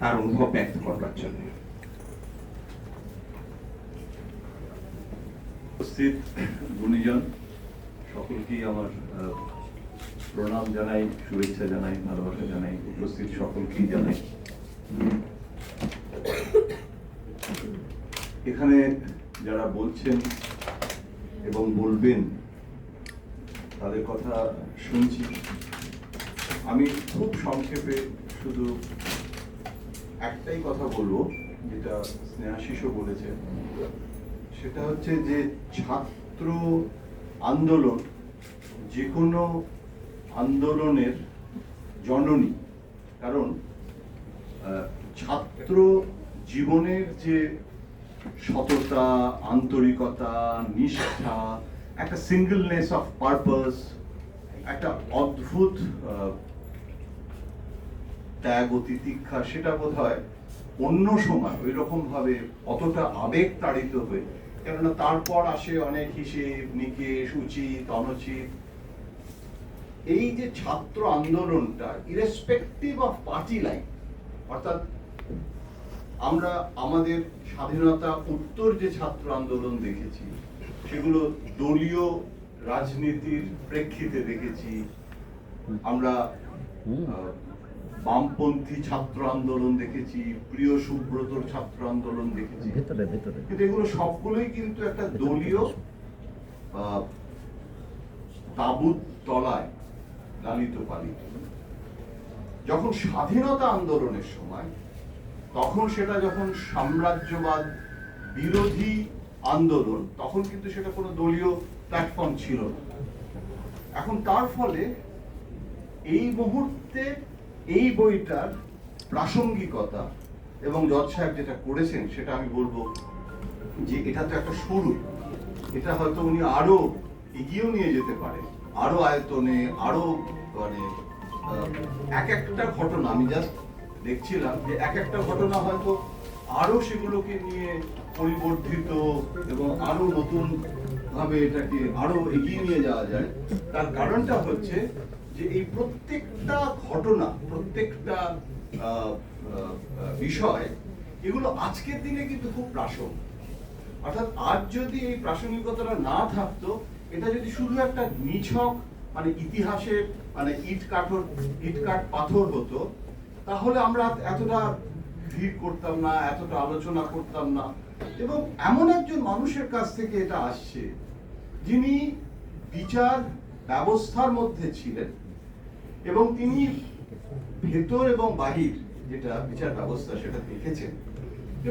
তার অনুভব ব্যক্ত করবার জন্য। উপস্থিত গুণীজন, সকলকেই আমার প্রণাম জানাই, শুভেচ্ছা জানাই, ভালোবাসা জানাই, উপস্থিত সকলকেই জানাই। এখানে যারা বলছেন এবং বলবেন, তাদের কথা শুনছি। আমি খুব সংক্ষেপে শুধু একটাই কথা বলব, যেটা স্নেহাশিসও বলেছে। সেটা হচ্ছে যে ছাত্র আন্দোলন যে কোনো আন্দোলনের জননী, কারণ ছাত্র জীবনের যে সততা, আন্তরিকতা, নিষ্ঠা, একটা সিঙ্গেলনেস অফ পারপাস একটা অদ্ভুত ত্যাগ ও তিতিক্ষা সেটা বোধ হয় অন্য সময় ওই রকম ভাবে অতটা আবেগ তাড়িত হয়ে কেননা তারপর আসে অনেক হিসেব, নিকেশ, উচিত, অনুচিত। এই যে ছাত্র আন্দোলনটা ইরেসপেক্টিভ অফ পার্টি লাইন অর্থাৎ আমরা আমাদের স্বাধীনতা উত্তর যে ছাত্র আন্দোলন দেখেছি, সেগুলো দলীয় রাজনীতির প্রেক্ষিতে দেখেছি। আমরা বামপন্থী ছাত্র আন্দোলন দেখেছি প্রিয় সুব্রতর ছাত্র আন্দোলন দেখেছি। কিন্তু এগুলো সবগুলোই কিন্তু একটা দলীয় তাবুত তলায় লালিত পালিত। যখন স্বাধীনতা আন্দোলনের সময় তখন সেটা যখন সাম্রাজ্যবাদ বিরোধী আন্দোলন তখন কিন্তু সেটা কোনো দলীয় প্ল্যাটফর্ম ছিল না। এখন তার ফলে এই মুহূর্তে এই বইটার প্রাসঙ্গিকতা এবং জজ সাহেব যেটা করেছেন, সেটা আমি বলব যে এটা তো একটা শুরু। এটা হয়তো উনি আরও এগিয়েও নিয়ে যেতে পারে আরও আয়তনে, আরও মানে এক একটা ঘটনা, আমি জাস্ট দেখছিলাম যে এক একটা ঘটনা হয়তো আরও সেগুলোকে নিয়ে পরিবর্ধিত এবং আরও নতুন ভাবে এটাকে আরও এগিয়ে নিয়ে যাওয়া যায়। তার কারণটা হচ্ছে যে এই প্রত্যেকটা ঘটনা, প্রত্যেকটা বিষয়, এগুলো আজকের দিনে কিন্তু খুব প্রাসঙ্গিক। অর্থাৎ আজ যদি এই প্রাসঙ্গিকতাটা না থাকতো, এটা যদি শুধু একটা নিছক মানে ইতিহাসের মানে ইট কাঠর, ইট কাঠ পাথর হতো, তাহলে আমরা এতটা ভিড় করতাম না, এতটা আলোচনা করতাম না। এবং এমন একজন মানুষের কাছ থেকে এটা আসছে, যিনি বিচার ব্যবস্থার মধ্যে ছিলেন। এবং তিনি ভেতর এবং বাহির যেটা বিচার ব্যবস্থা সেটা দেখেছেন।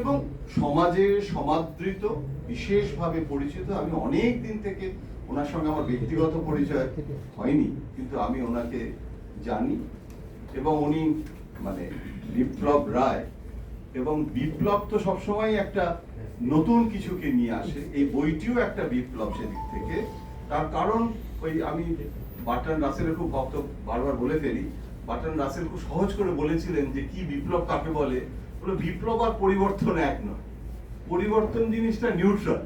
এবং সমাজে সমাদৃত, বিশেষভাবে পরিচিত, আমি অনেক দিন থেকে ওনার সঙ্গে আমার ব্যক্তিগত পরিচয় হয়নি, কিন্তু আমি ওনাকে জানি এবং উনি মানে বিপ্লব রায় এবং বিপ্লব তো সবসময় একটা নতুন কিছুকে নিয়ে আসে। এই বইটিও একটা বিপ্লব সেদিক থেকে। তার কারণ ওই আমি বাটন রাসেলের খুব ভক্ত বারবার বলে ফেলি, বাটন রাসেল খুব সহজ করে বলেছিলেন যে কি বিপ্লব কাকে বলে? বলে, বিপ্লব আর পরিবর্তন এক নয়। পরিবর্তন জিনিসটা নিউট্রাল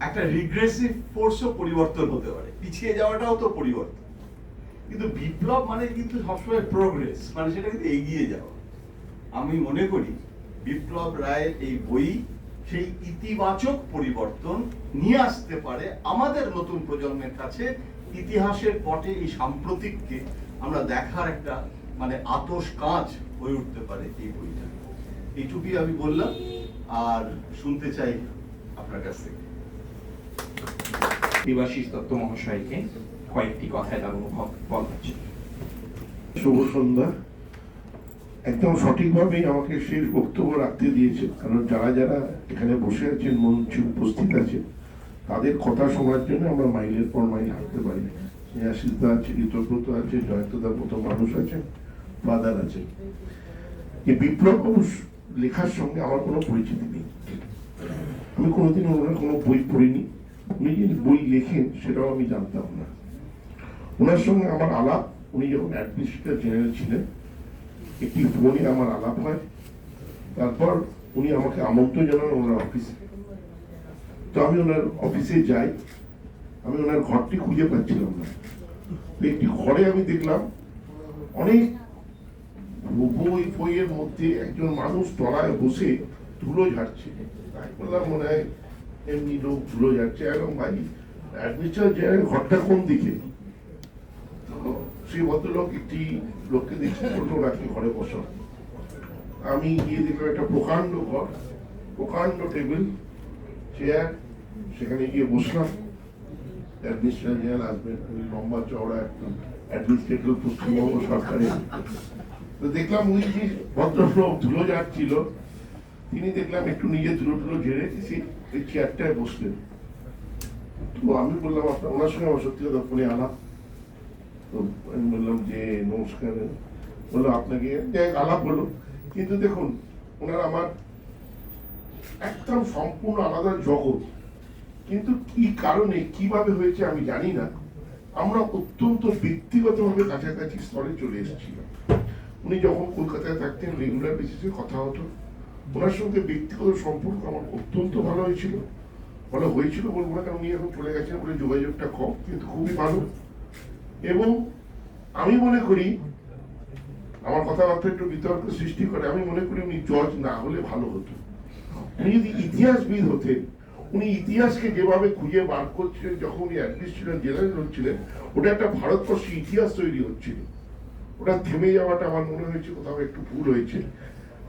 একটা রিগ্রেসিভ ফোর্সও পরিবর্তন হতে পারে। পিছিয়ে যাওয়াটাও তো পরিবর্তন। কিন্তু বিপ্লব মানে কিন্তু সবসময় প্রোগ্রেস মানে সেটা কিন্তু এগিয়ে যাওয়া। আমি মনে করি, বিপ্লব রায়ের এই বই সেই ইতিবাচক পরিবর্তন নিয়ে আসতে পারে আমাদের নতুন প্রজন্মের কাছে ইতিহাসের পটে এই সাম্প্রতিককে আমরা দেখার একটা মানে আতস কাজ হয়ে উঠতে পারে এই বইটা। এইটুকুই আমি বললাম আর শুনতে চাই আপনার কাছ থেকে। দেবাশিস দত্ত মহাশয়কে কয়েকটি কথায় তার অনুভব জন্য শুভ সন্ধ্যা। একদম সঠিকভাবেই আমাকে শেষ বক্তব্য রাখতে দিয়েছে কারণ যারা যারা এখানে বসে আছেন মঞ্চে উপস্থিত আছে তাদের কথা শোনার জন্য আমরা মাইলের পর মাইল হাঁটতে পারি। স্নেহাশিসদা আছে ঋতব্রত আছে জয়ন্তদার মতো মানুষ আছেন ফাদার আছে এই বিপ্লব লেখার সঙ্গে আমার কোনো পরিচিতি নেই। আমি কোনোদিন ওনার কোনো বই পড়িনি। উনি যে বই লেখেন সেটাও আমি জানতাম না। ওনার সঙ্গে আমার আলাপ, উনি যখন অ্যাডমিনিস্ট্রেটর জেনারেল ছিলেন, একটি ফোনে আমার আলাপ হয়। তারপর উনি আমাকে আমন্ত্রণ জানান ওনার অফিসে। তো আমি ওনার অফিসে যাই, আমি ওনার ঘরটি খুঁজে পাচ্ছিলাম না। একটি ঘরে আমি দেখলাম অনেক বই বইয়ের মধ্যে একজন মানুষ তলায় বসে ধুলো ঝাড়ছে। বললাম, মনে হয় এমনি লোক ধুলো ঝাড়ছে। এবং ভাই অ্যাডমিনিস্ট্রেশন জেনারেল ঘরটা কোন দিকে? সেই ভদ্রলোক একটি লোককে দেখছি বলল নাকি ঘরে বসো। আমি গিয়ে দেখলাম, একটা প্রকাণ্ড ঘর, প্রকাণ্ড টেবিল চেয়ার সেখানে গিয়ে বসলাম। জেনারেল আসবেন লম্বা চওড়া একদম অ্যাডমিনিস্ট্রেটিভ পশ্চিমবঙ্গ সরকারের। তো দেখলাম যে ভদ্রলোক ধুলো যাচ্ছিল তিনি দেখলাম একটু নিজে ধুলো ঝেড়ে এসে ওই চেয়ারটায় বসলেন। তো আমি বললাম, আপনার, ওনার সঙ্গে আমার সত্যি কথা ফোনে আলাপ। তো আমি বললাম যে, নমস্কার। বলল, আপনাকে আলাপ হলো। কিন্তু দেখুন, ওনার আমার একদম সম্পূর্ণ আলাদা জগৎ। কিন্তু কি কারণে, কীভাবে হয়েছে আমি জানি না। আমরা অত্যন্ত ব্যক্তিগতভাবে কাছাকাছি স্তরে চলে এসেছিলাম। উনি যখন কলকাতায় থাকতেন রেগুলার বেসিসে কথা হতো। ওনার সঙ্গে ব্যক্তিগত সম্পর্ক আমার অত্যন্ত ভালো হয়েছিল। ভালো হয়েছিল বলব না, কারণ উনি এখন চলে গেছেন বলে যোগাযোগটা কম, কিন্তু খুবই ভালো। এবং আমি মনে করি, আমার কথাবার্তা একটু বিতর্ক সৃষ্টি করে, আমি মনে করি উনি জজ না হলে ভালো হতো। উনি যদি ইতিহাসবিদ হতেন উনি ইতিহাসকে যেভাবে খুঁজে বার করছিলেন, যখন উনি অ্যাডমিনিস্ট্রেশন জেনারেল হচ্ছিলেন ওটা একটা ভারতবর্ষে ইতিহাস তৈরি হচ্ছিল। ওটা থেমে যাওয়াটা আমার মনে হয়েছে, কোথাও একটু ভুল হয়েছে।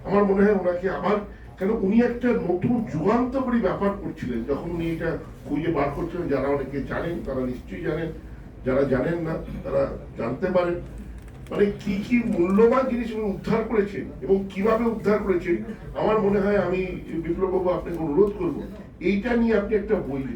আমার মনে হয় ওনাকে আবার, কেন উনি একটা নতুন যুগান্তকারী ব্যাপার করছিলেন, যখন উনি এটা খুঁজে বার করছিলেন, যারা অনেকে জানেন, তারা নিশ্চয়ই জানেন, যারা জানেন না, তারা জানতে পারেন। মানে কি কি মূল্যবান জিনিস উনি উদ্ধার করেছেন এবং কীভাবে উদ্ধার করেছেন, আমার মনে হয় আমি বিপ্লব বাবু আপনাকে অনুরোধ করব। এইটা নিয়ে আপনি একটা বই।